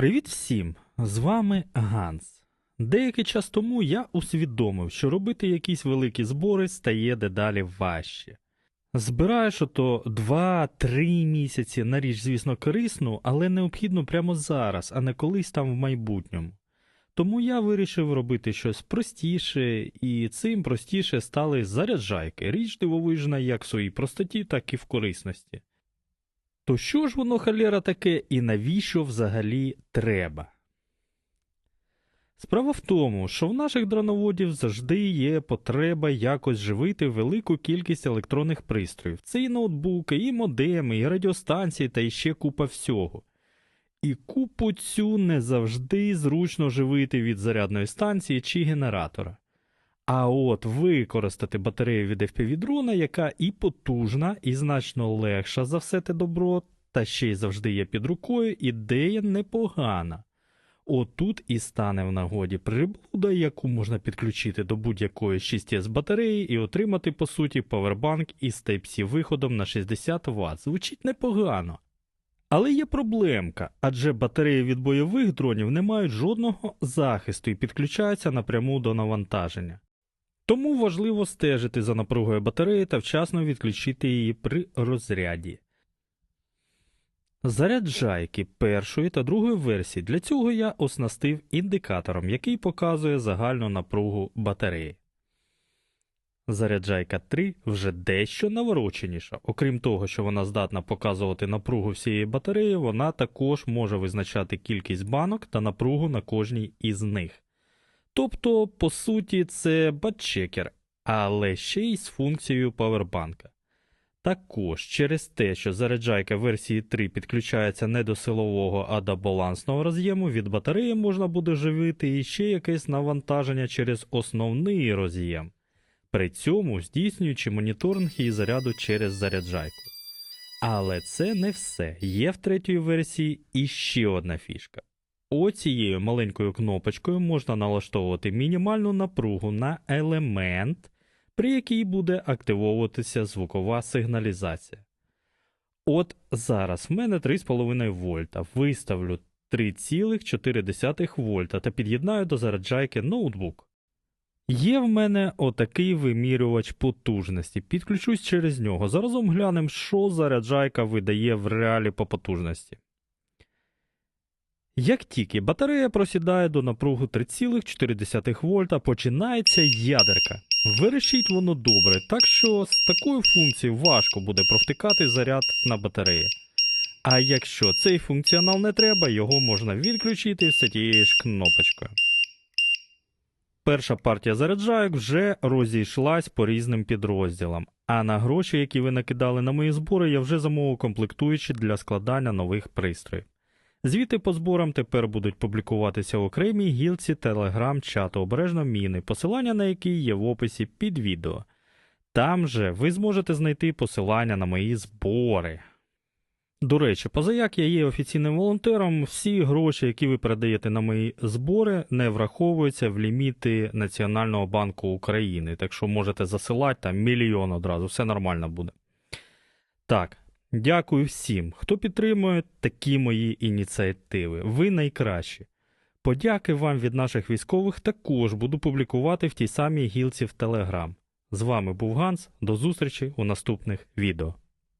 Привіт всім! З вами Ганс. Деякий час тому я усвідомив, що робити якісь великі збори стає дедалі важче. Збираєш ото 2-3 місяці на річ, звісно, корисну, але необхідно прямо зараз, а не колись там в майбутньому. Тому я вирішив робити щось простіше, і цим простіше стали заряджайки, річ дивовижна як в своїй простоті, так і в корисності. То що ж воно халера таке і навіщо взагалі треба? Справа в тому, що в наших дроноводів завжди є потреба якось живити велику кількість електронних пристроїв. Це і ноутбуки, і модеми, і радіостанції та іще купа всього. І купу цю не завжди зручно живити від зарядної станції чи генератора. А от використати батарею від FPV-дрона, яка і потужна, і значно легша за все те добро, та ще й завжди є під рукою, ідея непогана. Отут і стане в нагоді приблуда, яку можна підключити до будь-якої 6С батареї і отримати, по суті, павербанк із Type-C виходом на 60 Вт. Звучить непогано. Але є проблемка, адже батареї від бойових дронів не мають жодного захисту і підключаються напряму до навантаження. Тому важливо стежити за напругою батареї та вчасно відключити її при розряді. Заряджайки першої та другої версії для цього я оснастив індикатором, який показує загальну напругу батареї. Заряджайка 3 вже дещо навороченіша. Окрім того, що вона здатна показувати напругу всієї батареї, вона також може визначати кількість банок та напругу на кожній із них. Тобто, по суті, це батчекер, але ще й з функцією павербанка. Також через те, що заряджайка версії 3 підключається не до силового, а до балансного роз'єму, від батареї можна буде живити іще якесь навантаження через основний роз'єм, при цьому здійснюючи моніторинг її заряду через заряджайку. Але це не все. Є в третій версії іще одна фішка. Оцією маленькою кнопочкою можна налаштовувати мінімальну напругу на елемент, при якій буде активовуватися звукова сигналізація. От зараз в мене 3,5 вольта. Виставлю 3,4 вольта та під'єднаю до заряджайки ноутбук. Є в мене отакий вимірювач потужності. Підключусь через нього. Заразом глянемо, що заряджайка видає в реалі по потужності. Як тільки батарея просідає до напругу 3,4 вольта, починається ядерка. Вирішіть воно добре, так що з такою функцією важко буде провтикати заряд на батареї. А якщо цей функціонал не треба, його можна відключити все тією ж кнопочкою. Перша партія заряджайок вже розійшлась по різним підрозділам, а на гроші, які ви накидали на мої збори, я вже замовив комплектуючі для складання нових пристроїв. Звіти по зборам тепер будуть публікуватися в окремій гілці телеграм-чату обережно міни, посилання на які є в описі під відео. Там же ви зможете знайти посилання на мої збори. До речі, позаяк я є офіційним волонтером, всі гроші, які ви передаєте на мої збори, не враховуються в ліміти Національного банку України, так що можете засилати там мільйон одразу, все нормально буде. Так, Дякую всім, хто підтримує такі мої ініціативи. Ви найкращі. Подяки вам від наших військових також буду публікувати в тій самій гілці в Телеграм. З вами був Ганс. До зустрічі у наступних відео.